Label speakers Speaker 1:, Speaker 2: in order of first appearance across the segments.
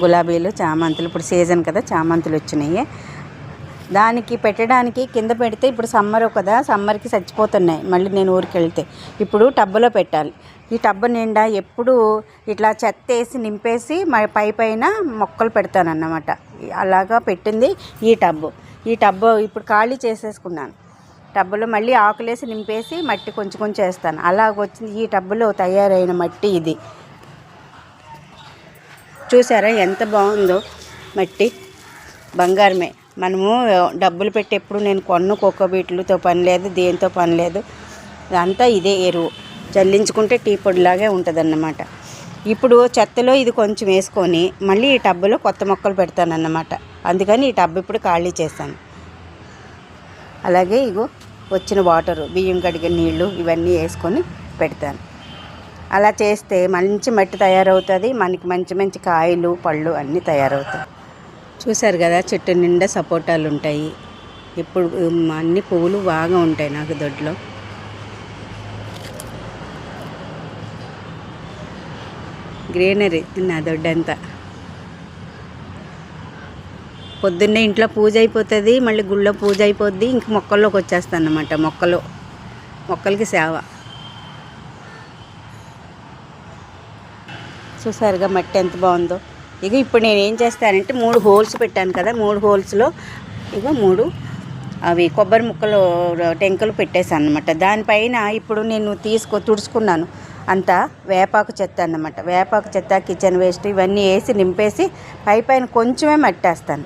Speaker 1: గులాబీలు చామంతులు. ఇప్పుడు సీజన్ కదా చామంతులు వచ్చినాయి. దానికి పెట్టడానికి కింద పెడితే ఇప్పుడు సమ్మర్ కదా సమ్మర్కి చచ్చిపోతున్నాయి. మళ్ళీ నేను ఊరికి వెళ్తే. ఇప్పుడు టబ్బులో పెట్టాలి. ఈ టబ్బు నిండా ఎప్పుడు ఇట్లా చెత్త వేసి నింపేసి మ- పై పైన మొక్కలు పెడతానన్నమాట. అలాగా పెట్టింది ఈ టబ్బు. ఈ టబ్బు ఇప్పుడు ఖాళీ చేసేసుకున్నాను. టబ్బులో మళ్ళీ ఆకులేసి నింపేసి మట్టి కొంచెం కొంచెం వేస్తాను. అలాగ వచ్చింది ఈ టబ్బులో తయారైన మట్టి ఇది. చూసారా? ఎంత బాగుందో మట్టి. బంగారమే. మనము డబ్బులు పెట్టి ఎప్పుడు నేను కొన్న కోకోబీట్లతో పని లేదు దేంతో పని లేదు. అంతా ఇదే ఎరువు. చల్లించుకుంటే టీ పొడిలాగే ఉంటుందన్నమాట. ఇప్పుడు చెత్తలో ఇది కొంచెం వేసుకొని మళ్ళీ ఈ టబ్బులో కొత్త మొక్కలు పెడతానన్నమాట. అందుకని ఈ టబ్ ఇప్పుడు ఖాళీ చేశాను. అలాగే ఇగో వచ్చిన వాటరు బియ్యం కడిగిన నీళ్ళు ఇవన్నీ వేసుకొని పెడతాను. అలా చేస్తే మంచి మట్టి తయారవుతుంది మనకి మంచి మంచి కాయలు పళ్ళు అన్నీ తయారవుతాయి. చూశారు కదా చెట్టు నిండా సపోటాలు ఉంటాయి. ఇప్పుడు అన్ని పువ్వులు బాగా ఉంటాయి నాకు దొడ్లో. గ్రీనరీ నా దొడ్డంతా. పొద్దున్నే ఇంట్లో పూజ అయిపోతుంది మళ్ళీ గుళ్ళో పూజ అయిపోద్ది ఇంక మొక్కల్లోకి వచ్చేస్తాను అనమాట మొక్కలు. మొక్కలకి సేవ. చూసారుగా మట్టి ఎంత బాగుందో. ఇక ఇప్పుడు నేను ఏం చేస్తానంటే మూడు హోల్స్ పెట్టాను కదా మూడు హోల్స్లో ఇక మూడు అవి కొబ్బరి ముక్కలు టెంకలు పెట్టేశాను అనమాట దానిపైన ఇప్పుడు నేను తీసుకో తుడుచుకున్నాను. అంతా వేపాకు చెత్త అన్నమాట. వేపాకు చెత్త కిచెన్ వేస్ట్ ఇవన్నీ వేసి నింపేసి పై పైన కొంచెమే మట్టేస్తాను.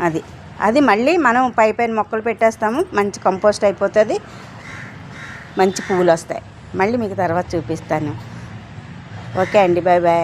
Speaker 1: అది. అది మళ్ళీ మనం పై పైన మొక్కలు పెట్టేస్తాము మంచి కంపోస్ట్ అయిపోతుంది మంచి పువ్వులు వస్తాయి. మళ్ళీ మీకు తర్వాత చూపిస్తాను. ఓకే అండి బాయ్ బాయ్.